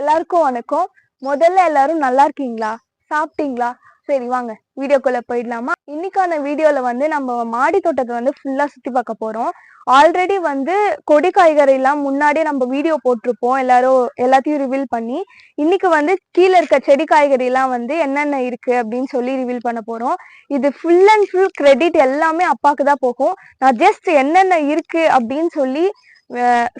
எல்லாருக்கும் வணக்கம். முதல்ல எல்லாரும் நல்லா இருக்கீங்களா? சாப்பிட்டீங்களா? சரி வாங்க. வீடியோக்குள்ள போயிடலாமா? இன்னைக்கான வீடியோல வந்து நம்ம மாடி தோட்டத்தை வந்து ஃபுல்லா சுத்தி பார்க்க போறோம். ஆல்ரெடி வந்து கொடி காய்கறி எல்லாம் முன்னாடியே நம்ம வீடியோ போட்டிருப்போம். எல்லாரும் எல்லாத்தையும் ரிவீல் பண்ணி இன்னைக்கு வந்து கீழே இருக்க செடி காய்கறி எல்லாம் வந்து என்னென்ன இருக்கு அப்படின்னு சொல்லி ரிவீல் பண்ண போறோம். இது ஃபுல் அண்ட் ஃபுல் கிரெடிட் எல்லாமே அப்பாக்கு தான் போகும். நான் ஜஸ்ட் என்னென்ன இருக்கு அப்படின்னு சொல்லி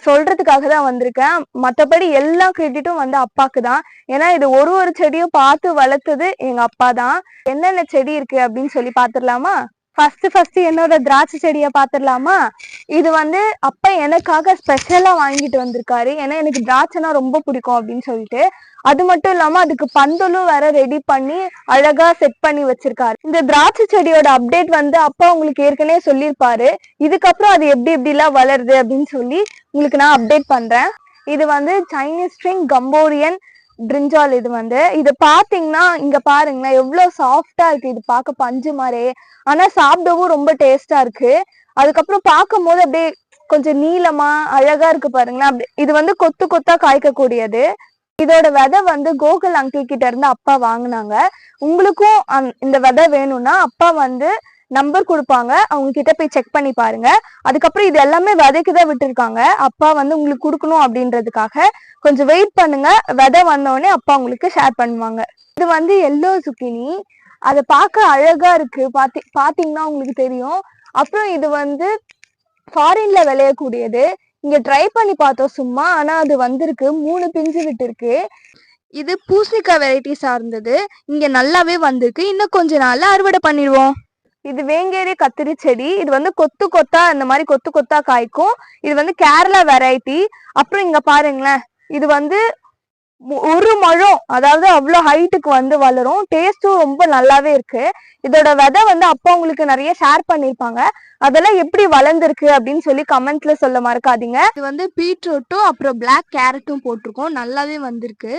சொல்றதுக்காக தான் வந்திருக்கேன். மத்தபடி எல்லா கிரெடிட்டும் வந்து அப்பாக்கு தான். ஏன்னா இது ஒரு ஒரு செடியும் பார்த்து வளர்த்தது எங்க அப்பா தான். என்னென்ன செடி இருக்கு அப்படின்னு சொல்லி பாத்துடலாமா ஃபர்ஸ்ட் ஃபர்ஸ்ட் என்னோட திராட்சை செடியை பார்த்துடலாமா? இது வந்து அப்பா எனக்காக ஸ்பெஷலா வாங்கிட்டு வந்திருக்காரு. ஏன்னா எனக்கு திராட்சைனா ரொம்ப பிடிக்கும் அப்படின்னு சொல்லிட்டு. அது மட்டும் இல்லாம அதுக்கு பந்தலும் வேற ரெடி பண்ணி அழகா செட் பண்ணி வச்சிருக்காரு. இந்த திராட்சை செடியோட அப்டேட் வந்து அப்பா உங்களுக்கு ஏற்கனவே சொல்லியிருப்பாரு. இதுக்கப்புறம் அது எப்படி எப்படிலாம் வளருது அப்படின்னு சொல்லி உங்களுக்கு நான் அப்டேட் பண்றேன். இது வந்து சைனீஸ் ஸ்ட்ரிங் கம்போரியன் பிரிஞ்சால் இது வந்து. இது பாத்தீங்கன்னா இங்க பாருங்களேன் எவ்வளவு சாஃப்டா இருக்கு. இது பார்க்க பஞ்சு மாதிரி ஆனா சாப்பிடவும் ரொம்ப டேஸ்டா இருக்கு. அதுக்கப்புறம் பார்க்கும் போது அப்படியே கொஞ்சம் நீளமா அழகா இருக்கு பாருங்களேன். அப்படி இது வந்து கொத்து கொத்தா காய்க்கக்கூடியது. இதோட விதை வந்து கோகுல் அங்கிள் கிட்ட இருந்து அப்பா வாங்கினாங்க. உங்களுக்கும் இந்த விதை வேணும்னா அப்பா வந்து நம்பர் கொடுப்பாங்க. அவங்க கிட்ட போய் செக் பண்ணி பாருங்க. அதுக்கப்புறம் இது எல்லாமே விதைக்கு தான் விட்டுருக்காங்க. அப்பா வந்து உங்களுக்கு கொடுக்கணும் அப்படின்றதுக்காக கொஞ்சம் வெயிட் பண்ணுங்க. விதை வந்தோடனே அப்பா உங்களுக்கு ஷேர் பண்ணுவாங்க. இது வந்து எல்லோ சுக்கினி அதை பார்க்க அழகா இருக்கு. பாத்தி பாத்தீங்கன்னா உங்களுக்கு தெரியும். அப்புறம் இது வந்து ஃபாரின்ல விளையக்கூடியது. இங்க ட்ரை பண்ணி பார்த்தோம் சும்மா. ஆனா அது வந்திருக்கு. மூணு பிஞ்சு விட்டுருக்கு. இது பூசணிக்காய் வெரைட்டி சார்ந்தது. இங்க நல்லாவே வந்திருக்கு. இன்னும் கொஞ்ச நாள்ல அறுவடை பண்ணிடுவோம். இது வேங்கேரி கத்திரி செடி. இது வந்து கொத்து கொத்தா இந்த மாதிரி கொத்து கொத்தா காய்க்கும். இது வந்து கேரளா வெரைட்டி அப்புறம் இங்க பாருங்களேன். இது வந்து ஒரு மழம் அதாவது அவ்வளோ ஹைட்டுக்கு வந்து வளரும். டேஸ்ட்டும் ரொம்ப நல்லாவே இருக்கு. இதோட விதை வந்து அப்பா உங்களுக்கு நிறைய ஷேர் பண்ணிருப்பாங்க அதெல்லாம் எப்படி வளர்ந்துருக்கு அப்படின்னு சொல்லி கமெண்ட்ல சொல்ல மறக்காதீங்க. இது வந்து பீட்ரூட்டும் அப்புறம் பிளாக் கேரட்டும் போட்டிருக்கோம். நல்லாவே வந்திருக்கு.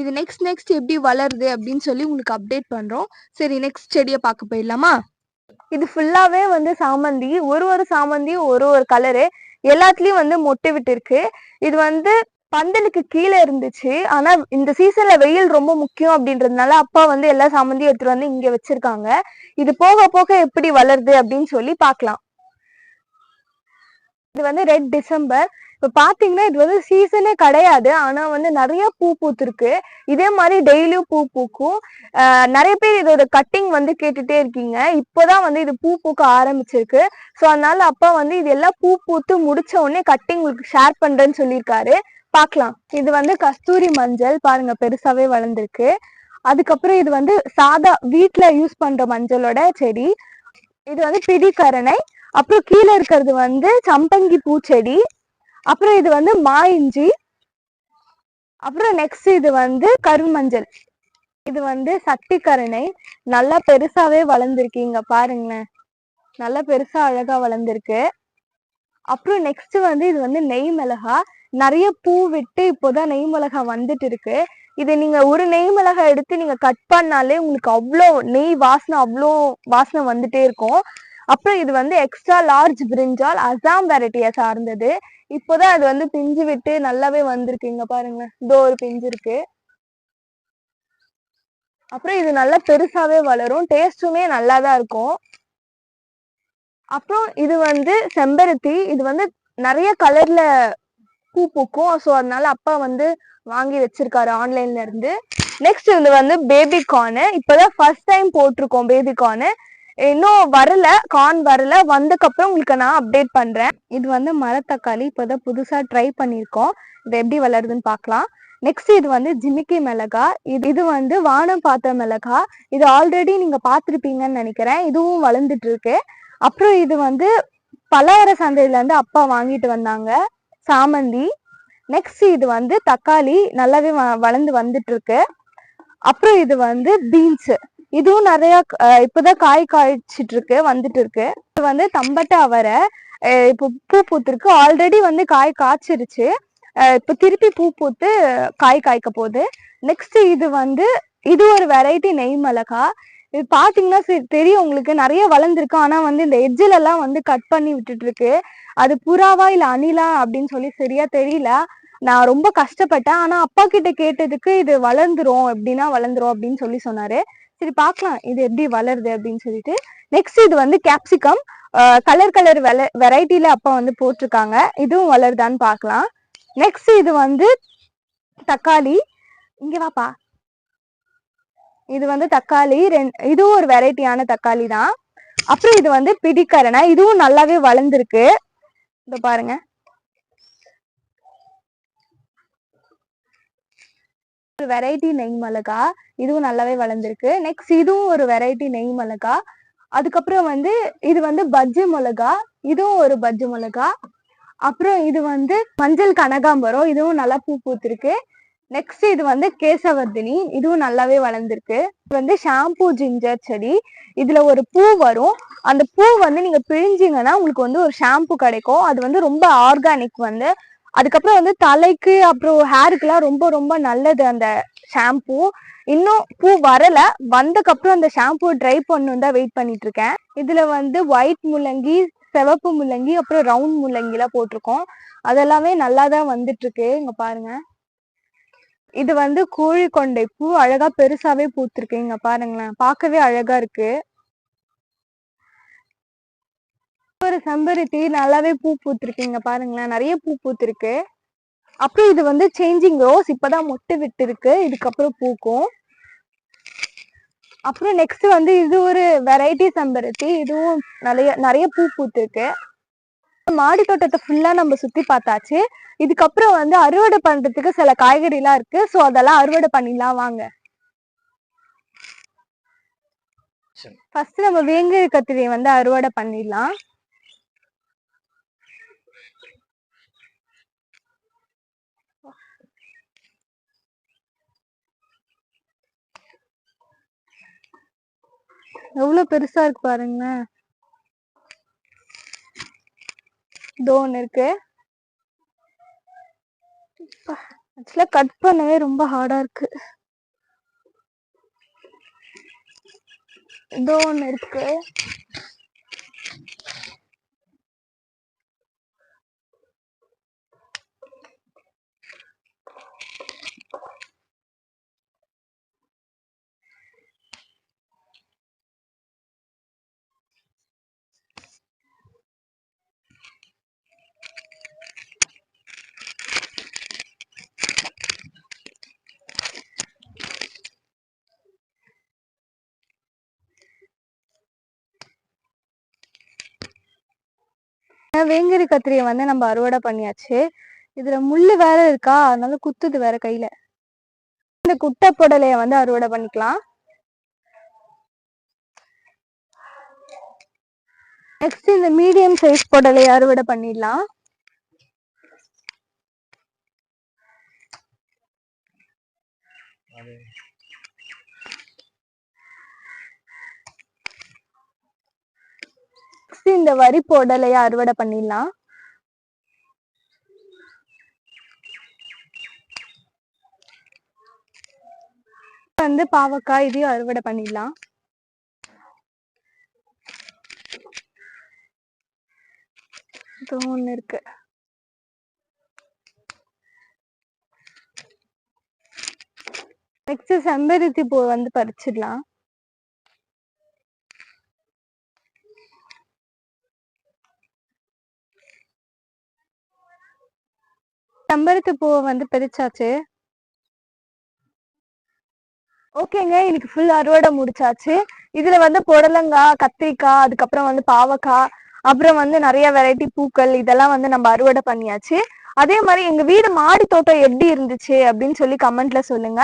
இது நெக்ஸ்ட் நெக்ஸ்ட் எப்படி வளருது அப்படின்னு சொல்லி உங்களுக்கு அப்டேட் பண்றோம். சரி நெக்ஸ்ட் செடியை பார்க்க போயிடலாமா? இது ஃபுல்லாவே வந்து சாமந்தி. ஒரு ஒரு சாமந்தியும் ஒரு ஒரு கலரு எல்லாத்துலயும் வந்து மொட்டை விட்டு இருக்கு இது வந்து பந்தலுக்கு கீழே இருந்துச்சு. ஆனா இந்த சீசன்ல வெயில் ரொம்ப முக்கியம் அப்படின்றதுனால அப்பா வந்து எல்லா சாமந்தியும் எடுத்துட்டு வந்து இங்க வச்சிருக்காங்க. இது போக போக எப்படி வளருது அப்படின்னு சொல்லி பார்க்கலாம். இது வந்து ரெட் டிசம்பர் இப்போ பார்த்தீங்கன்னா இது வந்து சீசனே கிடையாது. ஆனால் வந்து நிறைய பூ பூத்துருக்கு. இதே மாதிரி டெய்லியும் பூ பூக்கும். நிறைய பேர் இதோட கட்டிங் வந்து கேட்டுட்டே இருக்கீங்க. இப்போதான் வந்து இது பூ பூக்க ஆரம்பிச்சிருக்கு. ஸோ அதனால அப்பா வந்து இது எல்லாம் பூ பூத்து முடிச்ச உடனே கட்டிங் உங்களுக்கு ஷேர் பண்றேன்னு சொல்லியிருக்காரு. பார்க்கலாம் இது வந்து கஸ்தூரி மஞ்சள் பாருங்க பெருசாவே வளர்ந்துருக்கு. அதுக்கப்புறம் இது வந்து சாதா வீட்டில் யூஸ் பண்ற மஞ்சளோட செடி. இது வந்து பிடிக்கரணை அப்புறம் கீழே இருக்கிறது வந்து சம்பங்கி பூச்செடி. அப்புறம் இது வந்து மா இஞ்சி. அப்புறம் நெக்ஸ்ட் இது வந்து கருமஞ்சள். இது வந்து சட்டிக்கரணை. நல்லா பெருசாவே வளர்ந்துருக்கீங்க பாருங்களேன். நல்லா பெருசா அழகா வளர்ந்துருக்கு. அப்புறம் நெக்ஸ்ட் வந்து இது வந்து நெய் மிளகா. நிறைய பூ விட்டு இப்போதான் நெய் மிளகா வந்துட்டு இருக்கு இது நீங்க ஒரு நெய் மிளகா எடுத்து நீங்க கட் பண்ணாலே உங்களுக்கு அவ்வளோ நெய் வாசனை அவ்வளோ வாசனை வந்துட்டே இருக்கும். அப்புறம் இது வந்து எக்ஸ்ட்ரா லார்ஜ் பிரிஞ்சால் அசாம் வெரைட்டியை சார்ந்தது. இப்போதான் அது வந்து பிஞ்சு விட்டு நல்லாவே வந்திருக்கு. இங்க பாருங்க. இதோ ஒரு பிஞ்சு இருக்கு. அப்புறம் இது நல்லா பெருசாவே வளரும். டேஸ்ட்டுமே நல்லா தான் இருக்கும். அப்புறம் இது வந்து செம்பருத்தி. இது வந்து நிறைய கலர்ல பூ பூக்கும். ஸோ அதனால அப்பா வந்து வாங்கி வச்சிருக்காரு ஆன்லைன்ல இருந்து. நெக்ஸ்ட் இது வந்து பேபி கார்னு இப்போதான் ஃபர்ஸ்ட் டைம் போட்டிருக்கோம் பேபி கார்னு இன்னும் வரல கார்ன் வரல. வந்ததுக்கப்புறம் உங்களுக்கு நான் அப்டேட் பண்ணுறேன் இது வந்து மரத்தக்காளி இப்போதான் புதுசாக ட்ரை பண்ணியிருக்கோம். இது எப்படி வளருதுன்னு பார்க்கலாம். நெக்ஸ்ட் இது வந்து ஜிமிக்கி மிளகா. இது இது வந்து வானம் பார்த்த மிளகா. இது ஆல்ரெடி நீங்கள் பார்த்துருப்பீங்கன்னு நினைக்கிறேன். இதுவும் வளர்ந்துட்டு இருக்கு அப்புறம் இது வந்து பலவர சந்தையிலேருந்து அப்பா வாங்கிட்டு வந்தாங்க. சாமந்தி. நெக்ஸ்ட் இது வந்து தக்காளி. நல்லாவே வ- வளர்ந்து வந்துட்டு இருக்கு அப்புறம் இது வந்து பீன்ஸ் இதுவும் நிறைய இப்பதான் காய் காய்ச்சிட்டு இருக்கு வந்துட்டு இருக்கு இது வந்து தம்பட்ட அவரை இப்போ பூ பூத்திருக்கு. ஆல்ரெடி வந்து காய் காய்ச்சிருச்சு. இப்போ திருப்பி பூ பூத்து காய் காய்க்க போகுது. நெக்ஸ்ட் இது வந்து இது ஒரு வெரைட்டி நெய் மிளகா. இது பாத்தீங்கன்னா சரி- தெரியும் உங்களுக்கு. நிறைய வளர்ந்துருக்கு. ஆனா வந்து இந்த எஜ்ஜில எல்லாம் வந்து கட் பண்ணி விட்டுட்டு இருக்கு அது புறாவா இல்ல அணிலா அப்படின்னு சொல்லி சரியா தெரியல. நான் ரொம்ப கஷ்டப்பட்டேன். ஆனா அப்பா கிட்ட கேட்டதுக்கு இது வளர்ந்துரும் எப்படின்னா வளர்ந்துரும் அப்படின்னு சொல்லி சொன்னாரு. சரி பார்க்கலாம். இது எப்படி வளருது அப்படின்னு சொல்லிட்டு. நெக்ஸ்ட் இது வந்து கேப்சிகம் கலர் கலர் வெல வெரைட்டில அப்பா வந்து போட்டிருக்காங்க. இதுவும் வளருதான்னு பார்க்கலாம். நெக்ஸ்ட் இது வந்து தக்காளி. இங்க வாப்பா. இது வந்து தக்காளி. ரெண் இதுவும் ஒரு வெரைட்டியான தக்காளி தான். அப்புறம் இது வந்து பிடிக்கரணை இதுவும் நல்லாவே வளர்ந்துருக்கு. இதை பாருங்க. ஒரு வெரைட்டி நெய் மிளகா இதுவும் நல்லாவே வளர்ந்துருக்கு. நெக்ஸ்ட் இதுவும் ஒரு வெரைட்டி நெய் மிளகா. அதுக்கப்புறம் வந்து இது வந்து பஜ்ஜி மிளகா இதுவும் ஒரு பஜ்ஜி மிளகா. அப்புறம் இது வந்து மஞ்சள் கனகாம்பரம் இதுவும் நல்லா பூ பூத்திருக்கு. நெக்ஸ்ட் இது வந்து கேசவர்தினி இதுவும் நல்லாவே வளர்ந்துருக்கு. இது வந்து ஷாம்பூ ஜிஞ்சர் செடி. இதுல ஒரு பூ வரும். அந்த பூ வந்து நீங்க பிழிஞ்சீங்கன்னா உங்களுக்கு வந்து ஒரு ஷாம்பு கிடைக்கும். அது வந்து ரொம்ப ஆர்கானிக் வந்து அதுக்கப்புறம் வந்து தலைக்கு அப்புறம் ஹேருக்குலாம் ரொம்ப ரொம்ப நல்லது அந்த ஷாம்பு இன்னும் பூ வரல. வந்தக்கப்புறம் அந்த ஷாம்பு ட்ரை பண்ணணும் தான் வெயிட் பண்ணிட்டு இருக்கேன் இதுல வந்து ஒயிட் முள்ளங்கி சிவப்பு முள்ளங்கி அப்புறம் ரவுண்ட் முள்ளங்கிலாம் போட்டிருக்கோம். அதெல்லாமே நல்லா தான் வந்துட்டு இருக்கு இங்க பாருங்க. இது வந்து கோழி கொண்டை பூ அழகா பெருசாவே பூத்திருக்கு. இங்க பாருங்களேன். பார்க்கவே அழகா இருக்கு ஒரு செம்பருத்தி நல்லாவே பூ பூத்திருக்கு இங்க பாருங்களேன். நிறைய பூ பூத்திருக்கு. அப்புறம் இது வந்து சேஞ்சிங் ரோஸ் இப்பதான் மொட்டு விட்டு இருக்கு இதுக்கப்புறம் பூக்கும். அப்புறம் நெக்ஸ்ட் வந்து இது ஒரு வெரைட்டி செம்பருத்தி. இதுவும் நிறைய நிறைய பூ பூத்திருக்கு. மாடி தோட்டத்தை ஃபுல்லா நம்ம சுத்தி பார்த்தாச்சு. இதுக்கப்புறம் வந்து அறுவடை பண்றதுக்கு சில காய்கறி எல்லாம் இருக்கு. சோ அதெல்லாம் அறுவடை பண்ணிடலாம். வாங்க. ஃபர்ஸ்ட் நம்ம வேங்கை கத்திரியை வந்து அறுவடை பண்ணிடலாம். எவ்வளவு பெருசா இருக்கு பாருங்களேன். இதோ ஒன்று இருக்கு. ஆக்சுவலா கட் பண்ணவே ரொம்ப ஹார்டா இருக்கு. இதோ ஒன்று இருக்கு. வேங்கரி கத்திரியை வந்து நம்ம அறுவடை பண்ணியாச்சு. இதுல முள்ளு வேற இருக்கா? அதனால குத்துது வேற கையில. இந்த குட்டை புடலைய வந்து அறுவடை பண்ணிக்கலாம். நெக்ஸ்ட் இந்த மீடியம் சைஸ் புடலையை அறுவடை பண்ணிடலாம். அது நெக்ஸ்ட் இந்த வரி புடலைய அறுவடை பண்ணிடலாம்? வந்து பாவக்காய் இதையும் அறுவடை பண்ணிடலாம்? இது ஒண்ணு இருக்கு. நெக்ஸ்ட் செம்பருத்தி பூ வந்து பறிச்சிடலாம். செம்பருத்தி பூவை வந்து பிரிச்சாச்சு. ஓகேங்க இன்னைக்கு ஃபுல் அறுவடை முடிச்சாச்சு. இதுல வந்து புடலங்காய் கத்திரிக்காய் அதுக்கப்புறம் வந்து பாவக்காய் அப்புறம் வந்து நிறைய வெரைட்டி பூக்கள் இதெல்லாம் வந்து நம்ம அறுவடை பண்ணியாச்சு. அதே மாதிரி எங்க வீடு மாடி தோட்டம் எப்படி இருந்துச்சு அப்படின்னு சொல்லி கமெண்ட்ல சொல்லுங்க.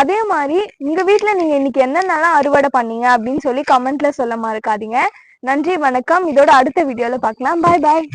அதே மாதிரி உங்க வீட்டுல நீங்க இன்னைக்கு என்னென்னலாம் அறுவடை பண்ணீங்க அப்படின்னு சொல்லி கமெண்ட்ல சொல்ல மறக்காதீங்க நன்றி வணக்கம். இதோட அடுத்த வீடியோல பார்க்கலாம். பாய் பாய்